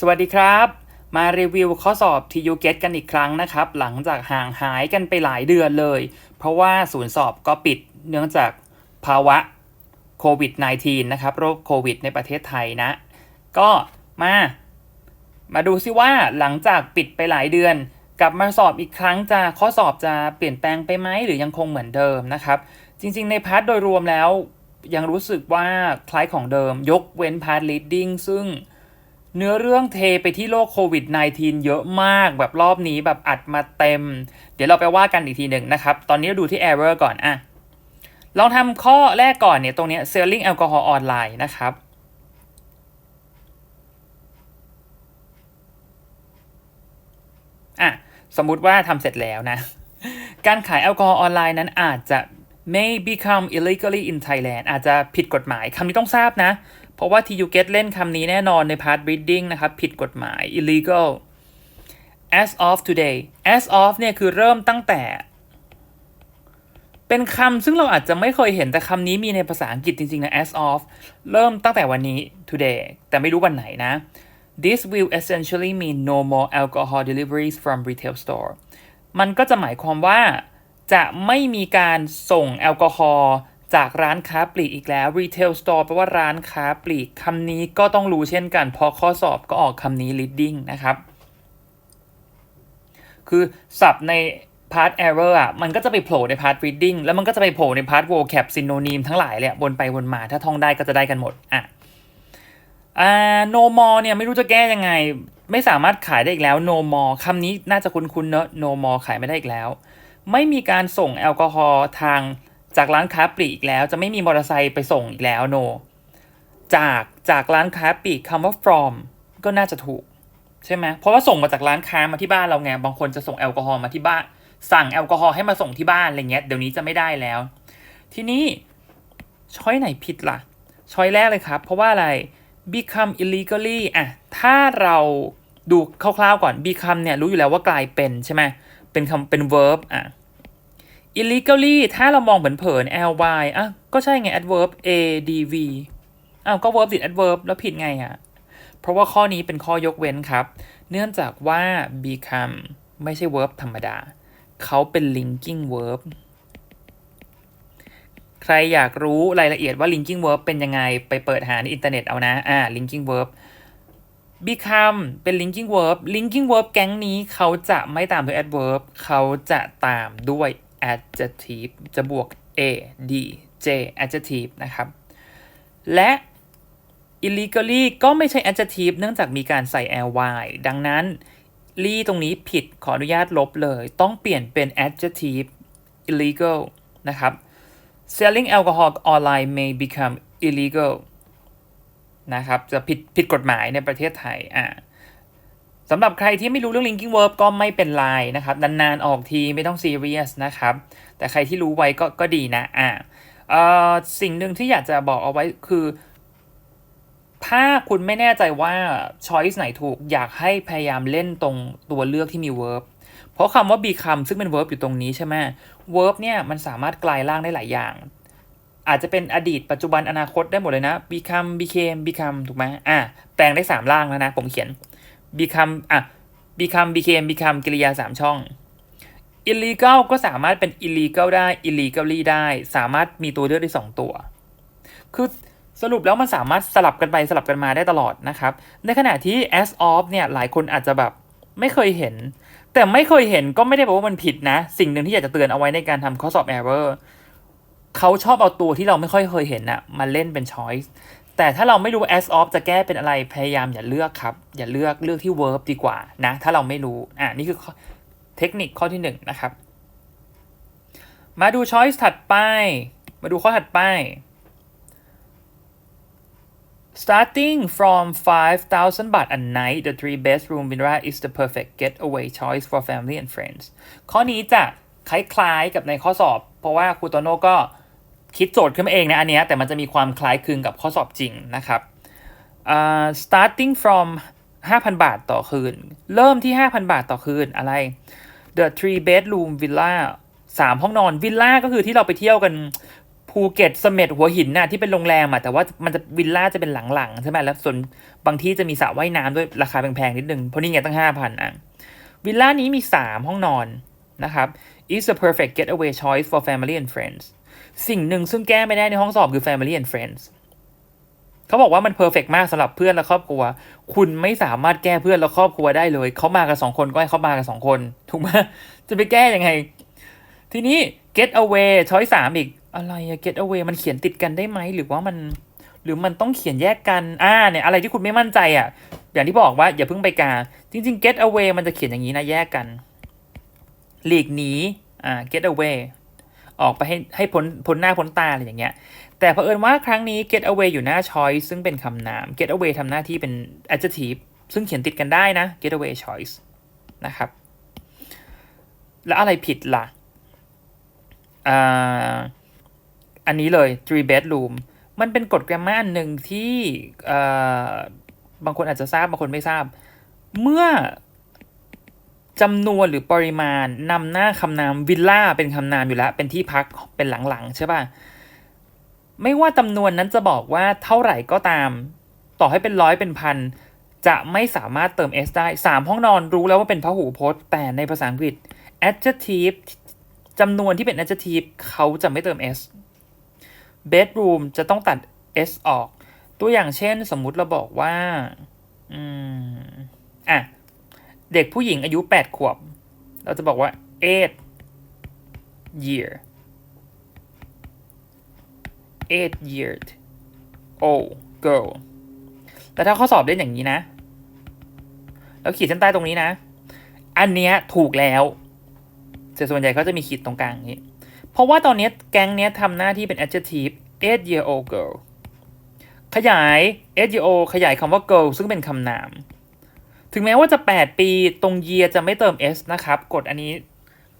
สวัสดีครับ มารีวิวข้อสอบ TU Get กันอีกครั้งนะครับ หลังจากห่างหายกันไปหลายเดือนเลย เพราะว่าศูนย์สอบก็ปิดเนื่องจากภาวะโควิด -19 นะครับโรคโควิด ในประเทศไทยนะ ก็มา มาดูซิว่าหลังจากปิดไปหลายเดือน กลับมาสอบอีกครั้งจะข้อสอบจะเปลี่ยนแปลงไปไหมหรือยังคงเหมือนเดิมนะครับ จริง ๆ ในพาร์ทโดยรวมแล้วยังรู้สึกว่าคล้ายของเดิม ยกเว้นพาร์ท leading ซึ่ง เนื้อเรื่องเทไปที่โรคโควิด -19 เยอะมากแบบรอบนี้แบบอัดมาเต็ม เดี๋ยวเราไปว่ากันอีกทีหนึ่งนะครับ ตอนนี้เราดูที่ error ก่อนอะลองทำข้อแรกก่อนเนี่ยตรงนี้ selling alcohol online นะครับอะสมมุติว่าทำเสร็จแล้วนะ การขายแอลกอฮอล์ออนไลน์นั้นอาจจะ may become illegally in Thailand อาจจะผิดกฎหมายคำนี้ต้องทราบนะ เพราะว่า TU Get เล่นคำนี้แน่นอนใน part reading นะครับ ผิดกฎหมาย illegal as of today as of เนี่ยคือเริ่มตั้งแต่ เป็นคำซึ่งเราอาจจะไม่เคยเห็นแต่คำนี้มีในภาษาอังกฤษจริง ๆ นะ as of เริ่มตั้งแต่วันนี้ today แต่ไม่รู้วันไหนนะ this will essentially mean no more alcohol deliveries from retail store มันก็จะหมายความว่าจะไม่มีการส่งแอลกอฮอล์ จากร้านค้าปลีกอีกแล้ว retail store แปลว่าร้านค้าปลีกคำนี้ก็ต้องรู้เช่นกัน เพราะข้อสอบก็ออกคำนี้ leading นะครับ คือศัพท์ใน part error อะมันก็จะไปโผล่ใน part reading แล้วมันก็จะไปโผล่ใน part vocab synonym ทั้งหลายเลยวนไปวนมาถ้าท่องได้ก็จะได้กันหมดอะอ่า no more เนี่ยไม่รู้จะแก้ยังไง ไม่สามารถขายได้อีกแล้ว no more คำนี้น่าจะคุ้นๆเนอะ no more ขายไม่ได้อีกแล้ว ไม่มีการส่งแอลกอฮอล์ทาง จากร้านค้าปลีกแล้วจะไม่มีมอเตอร์ไซค์ไปส่งอีกแล้ว no จากจากร้านค้าปลีกคำว่า from ก็น่าจะถูก ใช่ไหมเพราะว่าส่งมาจากร้านค้ามาที่บ้านเราไงบางคนจะส่งแอลกอฮอล์มาที่บ้าน สั่งแอลกอฮอล์ให้มาส่งที่บ้านอะไรเงี้ยเดี๋ยวนี้จะไม่ได้แล้ว ทีนี้ช้อยไหนผิดล่ะ ช้อยแรกเลยครับ เพราะว่าอะไร become illegally อะถ้าเราดูคร่าวๆก่อน become เนี่ยรู้อยู่แล้วว่ากลายเป็นใช่ไหมเป็นคำเป็น verb อะ illegally ถ้าเรามองเผิน ly อะก็ใช่ไง adverb adv อ้าวก็ verb ติด adverb แล้วผิดไงอะ เพราะว่าข้อนี้เป็นข้อยกเว้นครับ เนื่องจากว่า become ไม่ใช่ verb ธรรมดา เขาเป็น linking verb ใครอยากรู้รายละเอียดว่า linking verb เป็นยังไง ไปเปิดหาในอินเทอร์เน็ตเอานะ อ่า linking verb become เป็น linking verb linking verb แก๊งนี้เขาจะไม่ตามด้วย adverb เขาจะตามด้วย adjective จะบวก a d j adjective นะครับ และ illegally ก็ไม่ใช่ adjective เนื่องจากมีการใส่ ly ดังนั้น ly ตรงนี้ผิดขออนุญาตลบเลย ต้องเปลี่ยนเป็น adjective illegal นะครับ selling alcohol online may become illegal นะครับ จะผิดผิดกฎหมายในประเทศไทย อ่า สำหรับใครที่ไม่รู้เรื่อง linking verb ก็ไม่เป็นไรนะครับ นานๆ ออกทีไม่ต้อง serious นะครับ แต่ใครที่รู้ไว้ก็ก็ดีนะอ่าสิ่งหนึ่งที่อยากจะบอกเอาไว้คือ ถ้าคุณไม่แน่ใจว่า choice ไหนถูกอยากให้พยายามเล่นตรงตัวเลือกที่มี verb เพราะคำว่า become ซึ่งเป็น verb อยู่ตรงนี้ใช่ไหม verb เนี่ยมันสามารถกลายร่างได้หลายอย่าง อาจจะเป็นอดีตปัจจุบันอนาคตได้หมดเลยนะ become became become ถูกไหมอะแปลงได้สามร่างแล้วนะ ผมเขียน become อะ become became become กริยาสามช่อง illegal ก็สามารถเป็น illegal ได้ illegally ได้ สามารถมีตัวเลือกได้สองตัว คือสรุปแล้วมันสามารถสลับกันไปสลับกันมาได้ตลอดนะครับ ในขณะที่ as of เนี่ยหลายคนอาจจะแบบไม่เคยเห็น แต่ไม่เคยเห็นก็ไม่ได้แปลว่ามันผิดนะ สิ่งหนึ่งที่อยากจะเตือนเอาไว้ในการทำข้อสอบ error เขาชอบเอาตัวที่เราไม่ค่อยเคยเห็นนะมาเล่นเป็น choice แต่ถ้าเราไม่รู้ as of จะแก้เป็นอะไรพยายามอย่าเลือกครับ อย่าเลือกเลือกที่ verb ดีกว่านะถ้าเราไม่รู้อะนี่คือเทคนิคข้อที่หนึ่งนะครับ มาดู choice ถัดไป มาดูข้อถัดไป Starting from 5,000 baht a night, the three bedroom villa is the perfect getaway choice for family and friends. ข้อนี้จะคล้ายๆกับในข้อสอบ เพราะว่าครูโตโน่ก็ คิดโจทย์ขึ้นมาเองนะอันเนี้ยแต่มันจะมีความคล้ายคลึงกับข้อสอบจริงนะครับ uh, starting from 5,000 บาทต่อคืน เริ่มที่ 5,000 บาทต่อคืนอะไร the three bedroom villa สามห้องนอนวิลล่าก็คือที่เราไปเที่ยวกันภูเก็ตเสม็ดหัวหินน่ะที่เป็นโรงแรมอะแต่ว่ามันจะวิลล่าจะเป็นหลังๆใช่ไหมแล้วส่วนบางที่จะมีสระว่ายน้ำด้วยราคาแพงๆนิดนึงเพราะนี่ไงตั้งห้าพันอะวิลล่านี้มีสามห้องนอนนะครับ is a perfect getaway choice for family and friends สิ่งหนึ่งซึ่งแก้ไม่ได้ในห้องสอบคือ family and friends เขาบอกว่ามันเพอร์เฟกมากสำหรับเพื่อนและครอบครัว คุณไม่สามารถแก้เพื่อนและครอบครัวได้เลย เขามากันสองคนก็ให้เขามากันสองคน ถูกไหมจะไปแก้ยังไง ทีนี้ get away ช้อยสามอีก อะไรอะ get away มันเขียนติดกันได้ไหม หรือว่ามัน หรือมันต้องเขียนแยกกัน อ่า เนี่ย อะไรที่คุณไม่มั่นใจอะอย่างที่บอกว่าอย่าเพิ่งไปกา จริง ๆ get away มันจะเขียนอย่างนี้นะ แยกกัน หลีกหนี อ่า get away ออกไปให้ให้พ้นพ้นหน้าพ้นตาอะไรอย่างเงี้ย แต่เผอิญว่าครั้งนี้ get away อยู่หน้า choice ซึ่งเป็นคำนาม get away ทำหน้าที่เป็น adjective ซึ่งเขียนติดกันได้นะ get away choice นะครับ แล้วอะไรผิดล่ะอ่าอันนี้เลย three bedroom มันเป็นกฎ grammar อันหนึ่งที่บางคนอาจจะทราบบางคนไม่ทราบ เมื่อ จำนวนหรือปริมาณนำหน้าคำนามวิลล่าเป็นคำนามอยู่แล้ว เป็นที่พักเป็นหลังๆใช่ป่ะ ไม่ว่าจำนวนนั้นจะบอกว่าเท่าไหร่ก็ตาม ต่อให้เป็นร้อยเป็นพันจะไม่สามารถเติม s ได้สามห้องนอนรู้แล้วว่าเป็นพหูพจน์ แต่ในภาษาอังกฤษ adjective จำนวนที่เป็น adjective เขาจะไม่เติม s bedroom จะต้องตัด s ออก ตัวอย่างเช่น สมมุติเราบอกว่า อืม อะ เด็กผู้หญิงอายุ 8 ขวบ เราจะบอกว่า eight year eight year old girl แต่ถ้าข้อสอบเล่นอย่างนี้นะ แล้วขีดเส้นใต้ตรงนี้นะ อันเนี้ยถูกแล้วแต่ส่วนใหญ่เขาจะมีขีดตรงกลางนี้ เพราะว่าตอนนี้แก๊งเนี้ยทำหน้าที่เป็น adjective eight year old girl ขยาย eight year old ขยายคำว่า girl ซึ่งเป็นคำนาม ถึงแม้ว่าจะ 8 ปีตรง year จะไม่เติม s นะครับ กฎอันนี้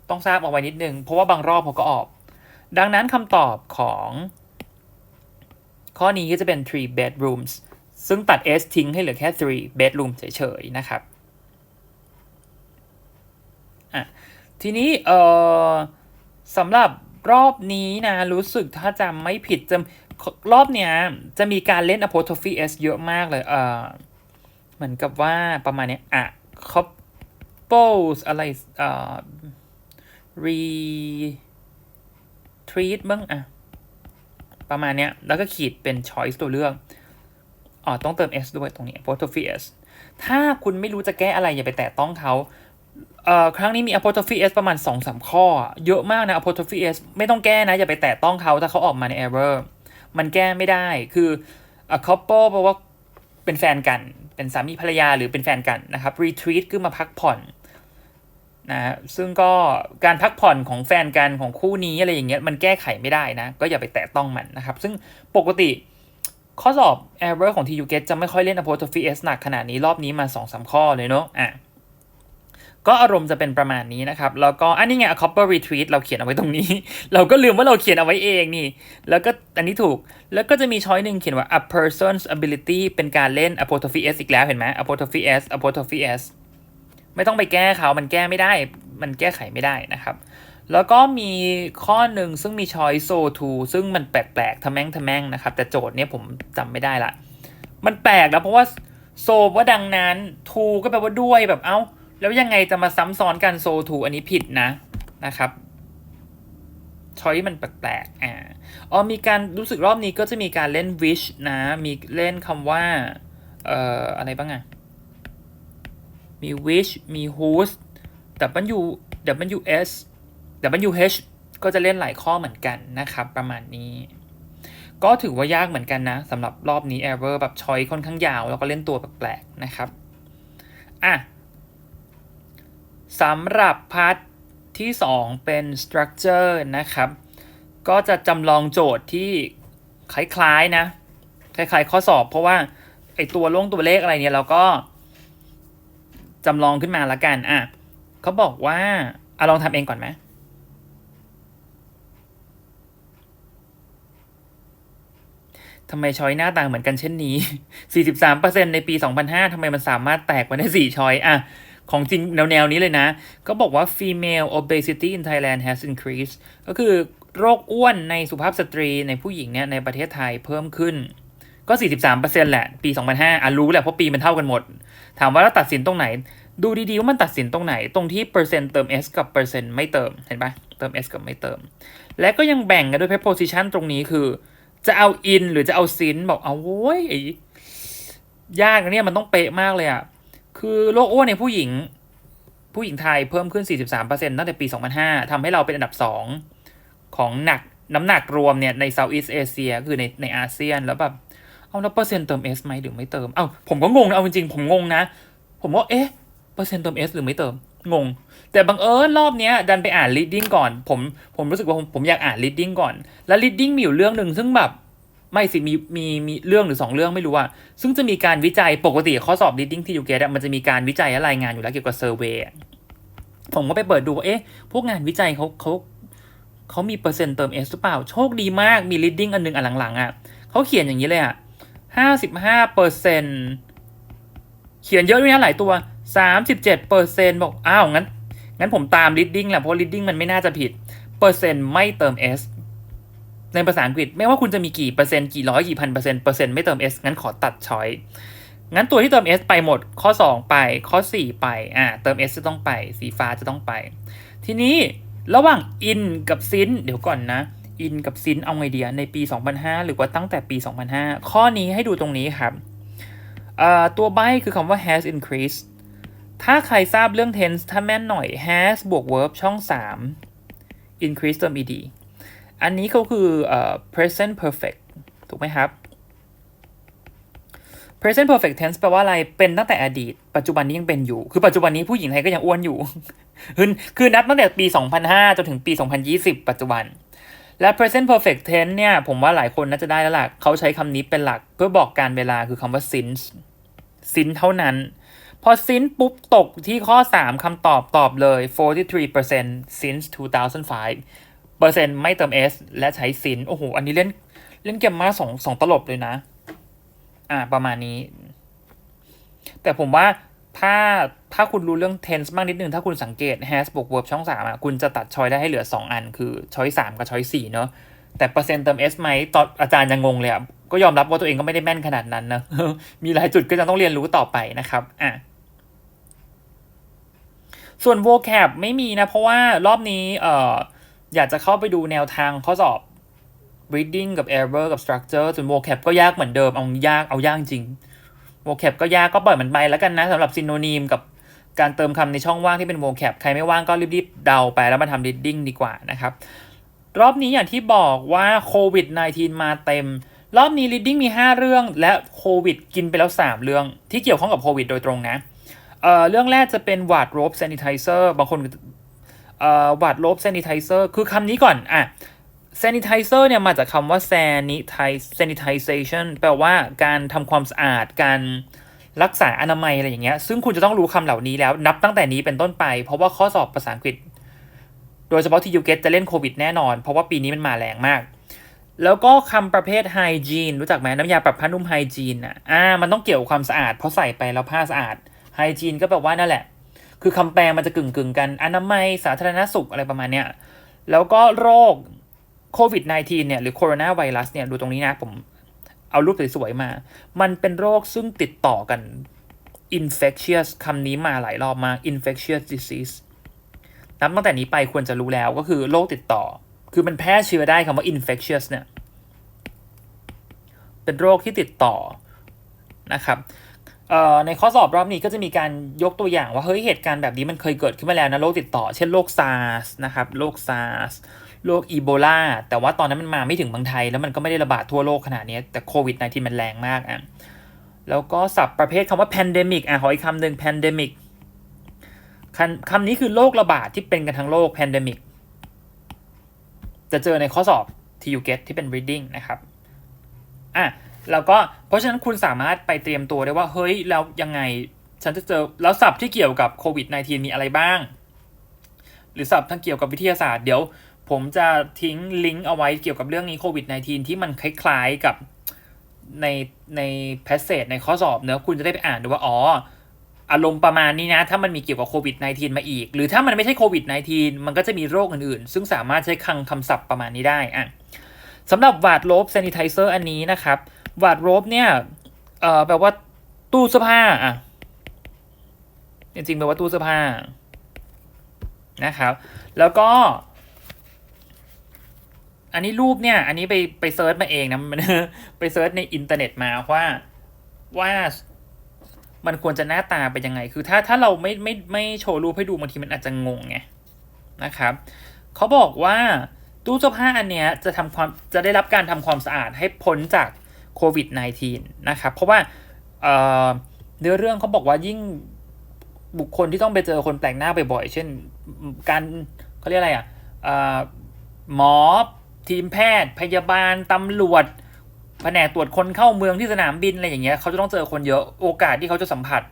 ต้องทราบเอาไว้นิดนึง เพราะว่าบางรอบเขาก็ออก ดังนั้นคำตอบของ ข้อนี้ก็จะเป็น three bedrooms ซึ่งตัด s ทิ้งให้เหลือแค่ three bedroom เฉยๆ นะครับอะทีนี้เอ่อสำหรับรอบนี้นะ รู้สึกถ้าจำไม่ผิดจะรอบเนี้ยจะมีการเล่น apostrophe s เยอะมากเลยเอ่อ มือนกับว่าประมาณเนี้ยอะ couples อะไรเอ่อ retreat บ้างอะประมาณเนี้ย แล้วก็ขีดเป็น choice ตัวเลือกอ๋อต้องเติม s ด้วยตรงนี้ apostrophe s ถ้าคุณไม่รู้จะแก้อะไรอย่าไปแตะต้องเขาเอ่อครั้งนี้มี apostrophe s ประมาณ 2-3 ข้อ เยอะมากนะ apostrophe s ไม่ต้องแก้นะ อย่าไปแตะต้องเขาถ้าเขาออกมาใน error มันแก้ไม่ได้คือ a couple แปลว่าเป็นแฟนกัน เป็นสามีภรรยาหรือเป็นแฟนกันนะครับรีทรีตคือมาพักผ่อนนะซึ่งก็การพักผ่อนของแฟนกันของคู่นี้อะไรอย่างเงี้ยมันแก้ไขไม่ได้นะ ก็อย่าไปแตะต้องมันนะครับ ซึ่งปกติข้อสอบ error ของ TU Get จะไม่ค่อยเล่น apostrophe s หนักขนาดนี้รอบนี้มา 2-3 ข้อเลยเนาะอะ ก็อารมณ์จะเป็นประมาณนี้นะครับ แล้วก็อันนี้ไง couple retreat เราเขียนเอาไว้ตรงนี้ เราก็ลืมว่าเราเขียนเอาไว้เองนี่ แล้วก็อันนี้ถูก แล้วก็จะมีช้อยหนึ่งเขียนว่า a person's ability เป็นการเล่น apostrophe s อีกแล้วเห็นไหม apostrophe s apostrophe s ไม่ต้องไปแก้เขา มันแก้ไม่ได้ มันแก้ไขไม่ได้นะครับ แล้วก็มีข้อหนึ่งซึ่งมี choice so to ซึ่งมันแปลกๆทำแม่งทำแม่งนะครับ แต่โจทย์เนี้ยผมจำไม่ได้ละ มันแปลกนะเพราะว่า so ว่าดังนั้น to ก็แปลว่าด้วยแบบเอ้า แล้วยังไงจะมาซ้ำซ้อนกัน so to อันนี้ผิดนะนะครับช้อยมันแปลกๆอ่าอ๋อมีการรู้สึกรอบนี้ก็จะมีการเล่น wish นะมีเล่นคำว่าเอ่ออะไรบ้างอะมี wish มี whose w w s w h ก็จะเล่นหลายข้อเหมือนกันนะครับ ประมาณนี้ ก็ถือว่ายากเหมือนกันนะสำหรับรอบนี้ error แบบช้อยค่อนข้างยาว แล้วก็เล่นตัวแปลกๆนะครับ อะ สำหรับพาร์ทที่ 2 เป็น structure นะครับ ก็จะจำลองโจทย์ที่คล้ายๆนะ คล้ายๆข้อสอบ เพราะว่าไอตัวลงตัวเลขอะไรเนี่ยเราก็จำลองขึ้นมาละกัน อะเขาบอกว่าเอะลองทำเองก่อนไหมทำไมช้อยหน้าต่างเหมือนกันเช่นนี้ 43%ในปี 2005ทำไมมันสามารถแตกมาได้ 4 ช้อย อะ ของจริงแนวๆนี้เลยนะ ก็บอกว่า female obesity in Thailand has increased ก็คือโรคอ้วนในสุภาพสตรีในผู้หญิงเนี่ยในประเทศไทยเพิ่มขึ้น ก็ 43%แหละ ปี 2005อะรู้แหละ เพราะปีมันเท่ากันหมด ถามว่าเราตัดสินตรงไหน ดูดีๆ ว่ามันตัดสินตรงไหน ตรงที่เปอร์เซ็นต์เติม S กับเปอร์เซ็นต์ไม่เติม เห็นปะเติม S กับไม่เติม และก็ยังแบ่งกันด้วย preposition ตรงนี้คือ จะเอา in หรือจะเอา sin บอกเอาโว้ยไอ้ยากนะเนี่ยมันต้องเป๊ะมากเลยอะ คือโรคอ้วนในผู้หญิง ผู้หญิงไทยเพิ่มขึ้น 43%ตั้งแต่ปี 2005ทำให้เราเป็นอันดับ 2 ของหนักน้ำหนักรวมเนี่ยใน Southeast Asia คือในในอาเซียนแล้วแบบเอาแล้วเปอร์เซ็นต์เติม S ไหมหรือไม่เติม เอ้าผมก็งงนะเอาจริงๆผมงงนะ ผมว่าเอ๊ะเปอร์เซ็นต์เติม S หรือไม่เติมงง แต่บังเอิญรอบเนี้ยดันไปอ่าน reading ก่อน ผมผมรู้สึกว่าผมผมอยากอ่าน reading ก่อน แล้ว reading มีอยู่เรื่องหนึ่งซึ่งแบบ ไม่สิมีมีมีเรื่องหรือสองเรื่องไม่รู้อะซึ่งจะมีการวิจัยปกติข้อสอบ reading ที่ยูเกตมันจะมีการวิจัยและรายงานอยู่แล้วเกี่ยวกับ survey อะผมก็ไปเปิดดูว่าเอ๊ะ พวกงานวิจัยเขาเขาเขามีเปอร์เซ็นต์เติม S หรือเปล่า โชคดีมากมี reading อันหนึงอันหลังๆอะเขาเขียนอย่างนี้เลยอะห้าสิบห้าเปอร์เซ็นเขียนเยอะด้วยนะหลายตัวสามสิบเจ็ดเปอร์เซ็นบอกอ้าวงั้นงั้นผมตาม reading แหละเพราะ reading มันไม่น่าจะผิดเปอร์เซ็นต์ไม่เติม s ในภาษาอังกฤษ ไม่ว่าคุณจะมีกี่เปอร์เซ็นต์กี่ร้อยกี่พันเปอร์เซ็นต์เปอร์เซ็นต์ไม่เติม s งั้นขอตัดช้อยงั้นตัวที่เติม s ไปหมด ข้อ 2 ไป ข้อ 4 ไปอ่าเติม s จะต้องไป สีฟ้าจะต้องไป ทีนี้ระหว่าง in กับ sin เดี๋ยวก่อนนะ in กับ sin เอาไงเดียในปี 2005 หรือว่าตั้งแต่ปี 2005 ข้อนี้ให้ดูตรงนี้ครับตัวใบคือคำว่า has increased ถ้าใครทราบเรื่อง tense ถ้าแม่นหน่อย has บวก verb ช่อง 3 increase เติม ed อันนี้เขาคือเอ่อ present perfect ถูกไหมครับ present perfect tense แปลว่าอะไร เป็นตั้งแต่อดีต ปัจจุบันนี้ยังเป็นอยู่ คือปัจจุบันนี้ผู้หญิงไทยก็ยังอ้วนอยู่ คือคือนับตั้งแต่ปี 2005 จนถึงปี 2020 ปัจจุบัน และ present perfect tense เนี่ย ผมว่าหลายคนน่าจะได้แล้วล่ะ เขาใช้คำนี้เป็นหลัก เพื่อบอกการเวลาคือคำว่า since since เท่านั้น พอ since ปุ๊บตกที่ข้อ 3คำตอบตอบเลย 43% since 2005 เปอร์เซ็นต์ไม่เติม s และใช้ since โอ้โห อันนี้เล่นเล่นเกมมาสองสองตลบเลยนะ อ่า ประมาณนี้ แต่ผมว่าถ้าถ้าคุณรู้เรื่อง tense บ้างนิดนึง ถ้าคุณสังเกต has บวก verb ช่อง3อะ คุณจะตัดช้อยได้ให้เหลือ 2 อัน คือช้อย3กับช้อย4เนอะแต่เปอร์เซ็นต์เติม s ไหมตอนอาจารย์ยังงงเลยอะ ก็ยอมรับว่าตัวเองก็ไม่ได้แม่นขนาดนั้นนะ มีหลายจุดก็จะต้องเรียนรู้ต่อไปนะครับ อะส่วน vocab ไม่มีนะ เพราะว่ารอบนี้เอ่อ อยากจะเข้าไปดูแนวทางข้อสอบ reading กับ error กับ structure ส่วน vocab ก็ยากเหมือนเดิม เอายากเอายากจริง vocab ก็ยากก็ปล่อยมันไปแล้วกันนะสำหรับ synonym กับการเติมคำในช่องว่างที่เป็น vocab ใครไม่ว่างก็รีบๆเดาไปแล้วมาทำ reading ดีกว่านะครับ รอบนี้อย่างที่บอกว่าโควิด -19 มาเต็ม รอบนี้ reading มี 5 เรื่องและโควิดกินไปแล้ว 3 เรื่องที่เกี่ยวข้องกับโควิดโดยตรงนะเเรื่องแรกจะเป็น ward robe sanitizer บางคน เอ่อ ward robe sanitizer คือคำนี้ก่อนอะ sanitizer เนี่ยมาจากคำว่า sanitize sanitization แปลว่าการทำความสะอาด การรักษาอนามัยอะไรอย่างเงี้ย ซึ่งคุณจะต้องรู้คำเหล่านี้แล้วนับตั้งแต่นี้เป็นต้นไป เพราะว่าข้อสอบภาษาอังกฤษ โดยเฉพาะที่ยูเกตจะเล่นโควิดแน่นอน เพราะว่าปีนี้มันมาแรงมาก แล้วก็คำประเภท hygiene รู้จักไหมน้ำยาปรับผ้านุ่ม hygiene อะอ่ามันต้องเกี่ยวกับความสะอาดเพราะใส่ไปแล้วผ้าสะอาด hygiene ก็แปลว่านั่นแหละ คือคำแปลมันจะกึ่งกึ่งกัน อนามัย สาธารณสุขอะไรประมาณเนี้ย แล้วก็โรคโควิด -19 เนี่ย หรือโคโรนาไวรัสเนี่ย ดูตรงนี้นะ ผมเอารูปสวยๆมา มันเป็นโรคซึ่งติดต่อกัน infectious คำนี้มาหลายรอบมา infectious disease นับตั้งแต่นี้ไปควรจะรู้แล้วก็คือโรคติดต่อ คือมันแพร่เชื้อได้คำว่า infectious เนี่ย เป็นโรคที่ติดต่อนะครับ ในข้อสอบรอบนี้ก็จะมีการยกตัวอย่างว่าเฮ้ยเหตุการณ์แบบนี้มันเคยเกิดขึ้นมาแล้วนะโรคติดต่อ เช่นโรคซาร์สนะครับโรคซาร์สโรคอีโบลาแต่ว่าตอนนั้นมันมาไม่ถึงเมืองไทย แล้วมันก็ไม่ได้ระบาดทั่วโลกขนาดนี้ แต่โควิด -19 มันแรงมากอะแล้วก็ศัพท์ประเภทคำว่า pandemic อะขออีกคำหนึ่ง pandemic คำคำนี้คือโรคระบาดที่เป็นกันทั้งโลก pandemic จะเจอในข้อสอบที่ you get ที่เป็น reading นะครับอะ แล้วก็เพราะฉะนั้นคุณสามารถไปเตรียมตัวได้ว่าเฮ้ยแล้วยังไงฉันจะเจอแล้วศัพท์ที่เกี่ยวกับโควิด -19 มีอะไรบ้าง หรือศัพท์ทั้งเกี่ยวกับวิทยาศาสตร์เดี๋ยว ผมจะทิ้งลิงก์เอาไว้เกี่ยวกับเรื่องนี้โควิด -19 ที่มันคล้ายๆกับในในแพสเซจในข้อสอบเนอะคุณจะได้ไปอ่านดูว่าอ๋ออารมณ์ประมาณนี้นะ ถ้ามันมีเกี่ยวกับโควิด -19 มาอีก หรือถ้ามันไม่ใช่โควิด -19 มันก็จะมีโรคอื่นๆ ซึ่งสามารถใช้คำคำศัพท์ประมาณนี้ได้อะสำหรับวาดลบ sanitizer อันนี้นะครับ วาดโลบเนี่ยเอ่อแปลว่าตู้เสื้อผ้าอะจริงๆแปลว่าตู้เสื้อผ้านะครับ แล้วก็อันนี้รูปเนี่ย อันนี้ไปไปเซิร์ชมาเองนะมันไปเซิร์ชในอินเทอร์เน็ตมาว่าว่ามันควรจะหน้าตาเป็นยังไง คือถ้าถ้าเราไม่ไม่ไม่โชว์รูปให้ดูบางทีมันอาจจะงงไงนะครับเขาบอกว่าตู้เสื้อผ้าอันเนี้ยจะทำความจะได้รับการทำความสะอาดให้พ้นจาก โควิด -19 นะครับ เพราะว่าเนื้อเรื่องเขาบอกว่ายิ่งบุคคลที่ต้องไปเจอคนแปลกหน้าบ่อยๆ เช่น การเขาเรียกอะไรอะหมอทีมแพทย์ พยาบาล ตำรวจ แผนกตรวจคนเข้าเมืองที่สนามบินอะไรอย่างเงี้ยเขาจะต้องเจอคนเยอะโอกาสที่เขาจะสัมผัส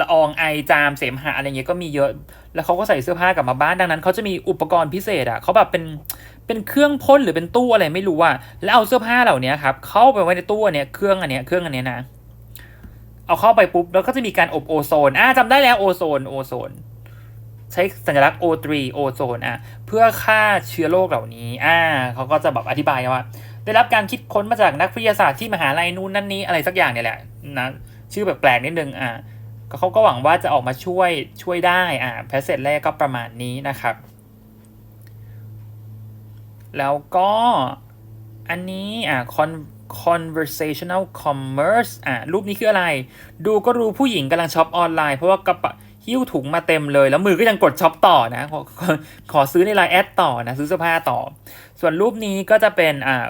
ละอองไอจามเสมหะอะไรเงี้ยก็มีเยอะ แล้วเขาก็ใส่เสื้อผ้ากลับมาบ้านดังนั้นเขาจะมีอุปกรณ์พิเศษอะเขาแบบเป็น เป็นเครื่องพ่นหรือเป็นตู้อะไรไม่รู้อะแล้วเอาเสื้อผ้าเหล่านี้ครับเข้าไปไว้ในตู้เนี้ยเครื่องอันเนี้ยเครื่องอันเนี้ยนะ เอาเข้าไปปุ๊บแล้วก็จะมีการอบโอโซนอ่าจำได้แล้วโอโซนโอโซน ใช้สัญลักษณ์ O3 โอโซนอะเพื่อฆ่าเชื้อโรคเหล่านี้อ่าเขาก็จะแบบอธิบายว่า ได้รับการคิดค้นมาจากนักวิทยาศาสตร์ที่มหาลัยนู่นนั่นนี้อะไรสักอย่างเนี่ยแหละนะชื่อแบบแปลกนิดนึงอ่าเขาก็หวังว่าจะออกมาช่วยช่วยได้อ่าแพสเซจแรกก็ประมาณนี้นะครับ แล้วก็อันนี้อ่า con conversational commerce อ่ารูปนี้คืออะไร ดูก็รู้ผู้หญิงกำลังช็อปออนไลน์เพราะว่ากระเป๋าหิ้วถุงมาเต็มเลย แล้วมือก็ยังกดช็อปต่อนะขอขอขอซื้อในไลน์แอดต่อนะ ซื้อเสื้อผ้าต่อ ส่วนรูปนี้ก็จะเป็นอ่า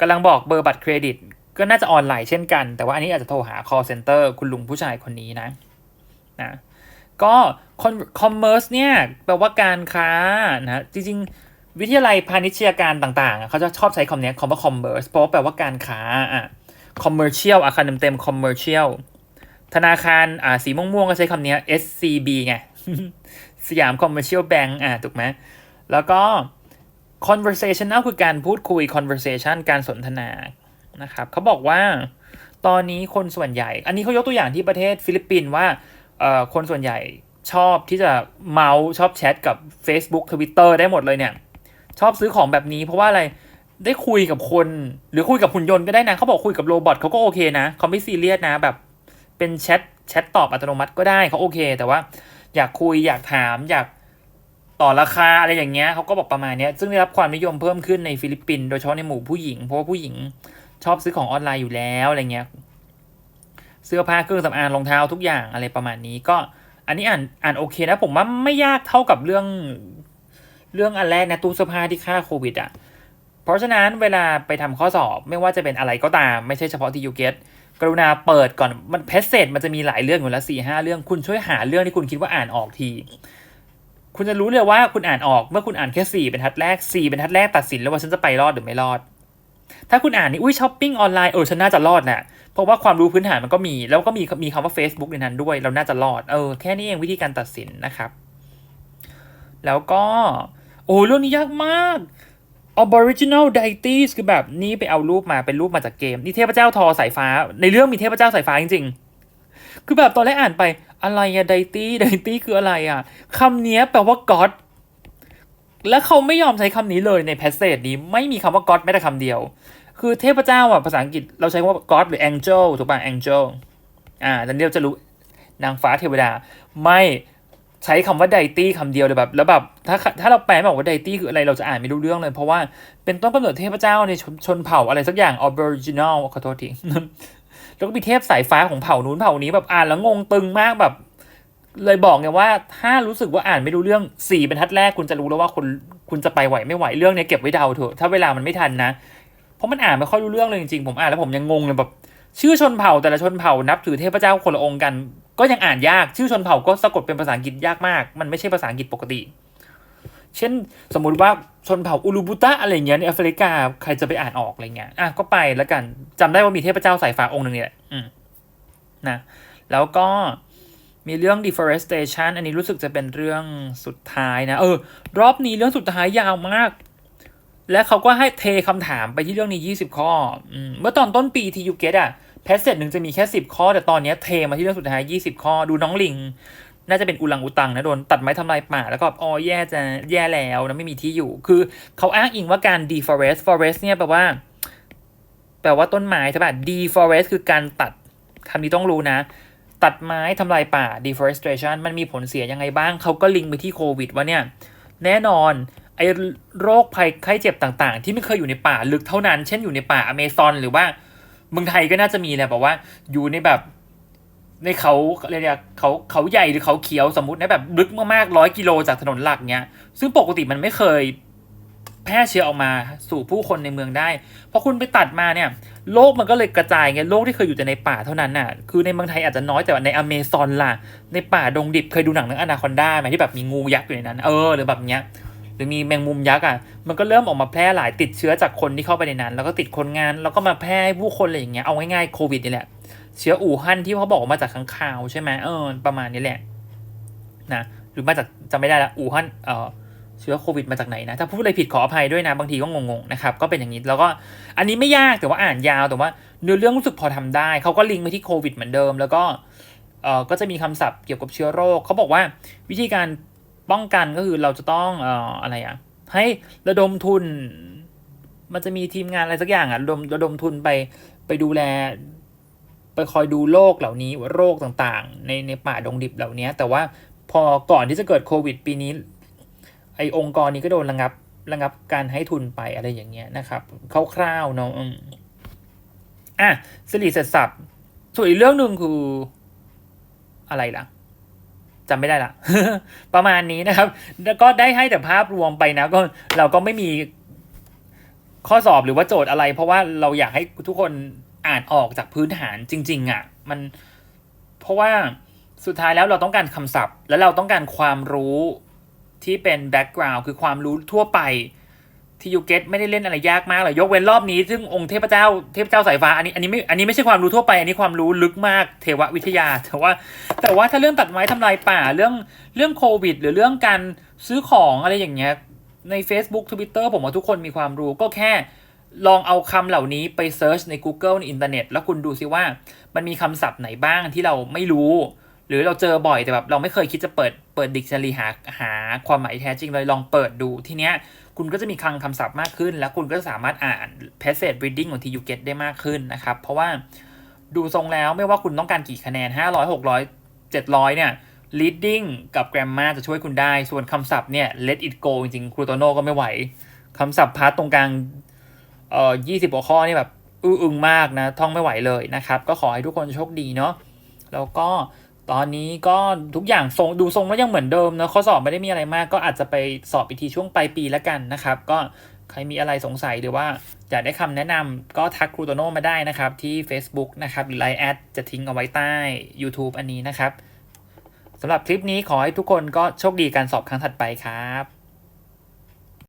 กำลังบอกเบอร์บัตรเครดิต ก็น่าจะออนไลน์เช่นกัน แต่ว่าอันนี้อาจจะโทรหา call center คุณลุงผู้ชายคนนี้นะนะก็ commerce เนี่ยแปลว่าการค้านะจริงๆ วิทยาลัยพาณิชยการต่างๆ เขาจะชอบใช้คำนี้คำว่า commerce เพราะว่าแปลว่าการค้าอะ commercial อาคารเต็มๆ commercial ธนาคารอ่าสีม่วงๆ ก็ใช้คำนี้ SCB ไง สยาม commercial bank อะถูกไหมแล้วก็ conversational คือการพูดคุย conversation การสนทนานะครับเขาบอกว่าตอนนี้คนส่วนใหญ่ อันนี้เขายกตัวอย่างที่ประเทศฟิลิปปินส์ว่าเอ่อคนส่วนใหญ่ชอบที่จะเมาส์ชอบแชทกับ Facebook Twitter ได้หมดเลยเนี่ย ชอบซื้อของแบบนี้ เพราะว่าอะไรได้คุยกับคน หรือคุยกับหุ่นยนต์ก็ได้นะเขาบอกคุยกับโรบอทเขาก็โอเคนะเขาไม่ซีเรียสนะแบบ เป็นแชทแชทตอบอัตโนมัติก็ได้เขาโอเค แต่ว่า อยากคุยอยากถามอยากต่อราคาอะไรอย่างเงี้ยเขาก็บอกประมาณเนี้ยซึ่งได้รับความนิยมเพิ่มขึ้นในฟิลิปปินส์โดยเฉพาะในหมู่ผู้หญิง เพราะว่าผู้หญิงชอบซื้อของออนไลน์อยู่แล้วอะไรเงี้ยเสื้อผ้าเครื่องสำอางรองเท้าทุกอย่างอะไรประมาณนี้ก็ อันนี้อ่านอ่านโอเคนะผมว่าไม่ยากเท่ากับเรื่อง เรื่องอันแรกนะตู้เสื้อผ้าที่ฆ่าโควิดอะ เพราะฉะนั้นเวลาไปทำข้อสอบไม่ว่าจะเป็นอะไรก็ตาม ไม่ใช่เฉพาะที่ยูเกตกรุณาเปิดก่อนมันเพจเซจมันจะมีหลายเรื่องอยู่แล้วสี่ห้าเรื่องคุณช่วยหาเรื่องที่คุณคิดว่าอ่านออกทีคุณจะรู้เลยว่าคุณอ่านออกเมื่อคุณอ่านแค่สี่บรรทัดแรกสี่บรรทัดแรกตัดสินแล้วว่าฉันจะไปรอดหรือไม่รอด ถ้าคุณอ่านนี่อุ้ยช้อปปิ้งออนไลน์เออฉันน่าจะรอดน่ะเพราะว่าความรู้พื้นฐานมันก็มี แล้วก็มีมีคำว่า Facebook ในนั้นด้วย เราน่าจะรอดเออแค่นี้เองวิธีการตัดสินนะครับ แล้วก็ โอ้เรื่องนี้ยากมาก Aboriginal deities คือแบบนี้ไปเอารูปมาเป็นรูปมาจากเกม นี่เทพเจ้าทอสายฟ้า ในเรื่องมีเทพเจ้าสายฟ้าจริงๆ คือแบบตอนแรกอ่านไปอะไรอะ deity deity คืออะไรอะคำนี้แปลว่า god และเขาไม่ยอมใช้คำนี้เลยในแพสเซจนี้ไม่มีคำว่า god แม้แต่คำเดียว คือเทพเจ้าอะภาษาอังกฤษเราใช้ว่า god หรือ angel ถูกป่ะ angel อ่าดันเดียวจะรู้นางฟ้าเทวดาไม่ ใช้คำว่า deity คำเดียวเลยแบบ แล้วแบบถ้าถ้าเราแปลไม่ออกว่า deity คืออะไรเราจะอ่านไม่รู้เรื่องเลย เพราะว่าเป็นต้นกำเนิดเทพเจ้าในชนชนเผ่าอะไรสักอย่าง aboriginal ขอโทษทีแล้วก็มีเทพสายฟ้าของเผ่านู้นเผ่านี้แบบอ่านแล้วงงตึงมากแบบ เลยบอกไงว่าถ้ารู้สึกว่าอ่านไม่รู้เรื่องสี่บรรทัดแรกคุณจะรู้แล้วว่าคุณคุณจะไปไหวไม่ไหวเรื่องเนี้ยเก็บไว้เดาเถอะถ้าเวลามันไม่ทันนะ เพราะมันอ่านไม่ค่อยรู้เรื่องเลยจริงๆผมอ่านแล้วผมยังงงเลยแบบ ชื่อชนเผ่าแต่ละชนเผ่านับถือเทพเจ้าคนละองค์กัน ก็ยังอ่านยาก ชื่อชนเผ่าก็สะกดเป็นภาษาอังกฤษยากมาก มันไม่ใช่ภาษาอังกฤษปกติ เช่นสมมุติว่าชนเผ่าอูลูบุตะอะไรเงี้ยในแอฟริกาใครจะไปอ่านออกอะไรเงี้ยอะก็ไปแล้วกันจำได้ว่ามีเทพเจ้าสายฟ้าองค์หนึ่งเนี่ยอืมนะแล้วก็มีเรื่อง deforestation อันนี้รู้สึกจะเป็นเรื่องสุดท้ายนะ เออ รอบนี้เรื่องสุดท้ายยาวมาก และเขาก็ให้เทคำถามไปที่เรื่องนี้ 20 ข้ออเมื่อตอนต้นปีที่ยูเกตอะ แพสเซจหนึ่งจะมีแค่สิบข้อ แต่ตอนนี้เทมาที่เรื่องสุดท้ายยี่สิบข้อ ดูน้องลิง น่าจะเป็นอุลังอุตังนะโดนตัดไม้ทำลายป่า แล้วก็อ๋อแย่จะแย่แล้วนะไม่มีที่อยู่ คือเขาอ้างอิงว่าการ deforest forest เนี่ยแปลว่า แปลว่าต้นไม้ใช่ป่ะ deforest คือการตัดคำนี้ต้องรู้นะ ตัดไม้ทำลายป่า deforestation มันมีผลเสียยังไงบ้าง เขาก็ลิงไปที่โควิดว่าเนี่ย แน่นอนไอ้โรคภัยไข้เจ็บต่าง ๆ ที่ไม่เคยอยู่ในป่าลึกเท่านั้น เช่นอยู่ในป่าอเมซอนหรือว่า มืองไทยก็น่าจะมีแหละบอกว่าอยู่ในแบบ ในเขาเรียกเขาเขาใหญ่หรือเขาเขียวสมมตินะแบบลึกมากๆร้อยกิโลจากถนนหลักเนี้ย ซึ่งปกติมันไม่เคยแพร่เชื้อออกมาสู่ผู้คนในเมืองได้พอคุณไปตัดมาเนี่ยโลกมันก็เลยกระจายไงโลกที่เคยอยู่แต่ในป่าเท่านั้นน่ะ คือในเมืองไทยอาจจะน้อยแต่ว่าในอเมซอนล่ะ ในป่าดงดิบเคยดูหนังเรื่องอนาคอนด้าไหมที่แบบมีงูยักษ์อยู่ในนั้น เออหรือแบบเนี้ย หรือมีแมงมุมยักษ์อะมันก็เริ่มออกมาแพร่หลายติดเชื้อจากคนที่เข้าไปในนั้น แล้วก็ติดคนงาน แล้วก็มาแพร่ให้ผู้คนอะไรอย่างเงี้ยเอาง่ายๆโควิดนี่แหละเชื้ออู่ฮั่นที่เขาบอกมาจากข้างคาวใช่ไหมเออประมาณนี้แหละนะหรือมาจากจำไม่ได้ละอู่ฮั่นเออเชื้อโควิดมาจากไหนนะ ถ้าพูดอะไรผิดขออภัยด้วยนะ บางทีก็งงๆนะครับ ก็เป็นอย่างนี้ แล้วก็อันนี้ไม่ยากแต่ว่าอ่านยาวแต่ว่าเนื้อเรื่องรู้สึกพอทำได้ เขาก็ลิงก์ไปที่โควิดเหมือนเดิม แล้วก็เออก็จะมีคำศัพท์เกี่ยวกับเชื้อโรค เขาบอกว่าวิธีการ ป้องกันก็คือเราจะต้องเอ่ออะไรอะให้ระดมทุน มันจะมีทีมงานอะไรสักอย่างอะระดมระดมทุนไปไปดูแล ไปคอยดูโรคเหล่านี้ว่าโรคต่างๆ ในในป่าดงดิบเหล่านี้แต่ว่าพอก่อนที่จะเกิดโควิด ปีนี้ ไอองค์กรนี้ก็โดนระงับระงับการให้ทุนไปอะไรอย่างเงี้ยนะครับคร่าวๆเนาะอะสิริเสร็จสับส่วนอีกเรื่องหนึ่งคืออะไรล่ะ จำไม่ได้ละประมาณนี้นะครับ แล้วก็ได้ให้แต่ภาพรวมไปนะก็เราก็ไม่มีข้อสอบหรือว่าโจทย์อะไร เพราะว่าเราอยากให้ทุกคนอ่านออกจากพื้นฐานจริง ๆอะ มันเพราะว่าสุดท้ายแล้วเราต้องการคำศัพท์ และเราต้องการความรู้ที่เป็นแบ็กกราวน์คือความรู้ทั่วไป ที่ยูเกตไม่ได้เล่นอะไรยากมากเลยยกเว้นรอบนี้ ซึ่งองค์เทพเจ้าเทพเจ้าสายฟ้าอันนี้อันนี้ไม่อันนี้ไม่ใช่ความรู้ทั่วไป อันนี้ความรู้ลึกมากเทววิทยา แต่ว่า แต่ว่าถ้าเรื่องตัดไม้ทำลายป่าเรื่องเรื่องโควิด หรือเรื่องการซื้อของอะไรอย่างเงี้ยใน Facebook Twitter ผมว่าทุกคนมีความรู้ก็แค่ลองเอาคำเหล่านี้ไปเซิร์ชใน Google ในอินเทอร์เน็ตแล้วคุณดูซิว่ามันมีคำศัพท์ไหนบ้างที่เราไม่รู้ หรือเราเจอบ่อยแต่แบบเราไม่เคยคิดจะเปิดเปิดดิกชันนารีหาหาความหมายแท้จริงเลยลองเปิดดูทีเนี้ย คุณก็จะมีคลังคำศัพท์มากขึ้น แล้วคุณก็สามารถอ่าน passage reading ของที่ you get ได้มากขึ้นนะครับ เพราะว่าดูทรงแล้วไม่ว่าคุณต้องการกี่คะแนน 500 600 700 เนี่ย reading กับ grammar จะช่วยคุณได้ ส่วนคำศัพท์เนี่ย let it go จริงๆครูโตโน่ก็ไม่ไหวคำศัพท์พาร์ทตรงกลางเอ่อ20กว่าข้อนี่แบบอื้ออึงมากนะ ท่องไม่ไหวเลยนะครับ ก็ขอให้ทุกคนโชคดีเนาะแล้วก็ ตอนนี้ก็ทุกอย่างทรงดูทรงแล้วยังเหมือนเดิมนะข้อสอบไม่ได้มีอะไรมาก ก็อาจจะไปสอบอีกทีช่วงปลายปีแล้วกันนะครับ ก็ใครมีอะไรสงสัยหรือว่าอยากได้คำแนะนำก็ทักครูโตโน่มาได้นะครับ ที่ Facebook นะครับหรือ Line แอดจะทิ้งเอาไว้ใต้ YouTube อันนี้นะครับสำหรับคลิปนี้ขอให้ทุกคนก็โชคดีการสอบครั้งถัดไปครับ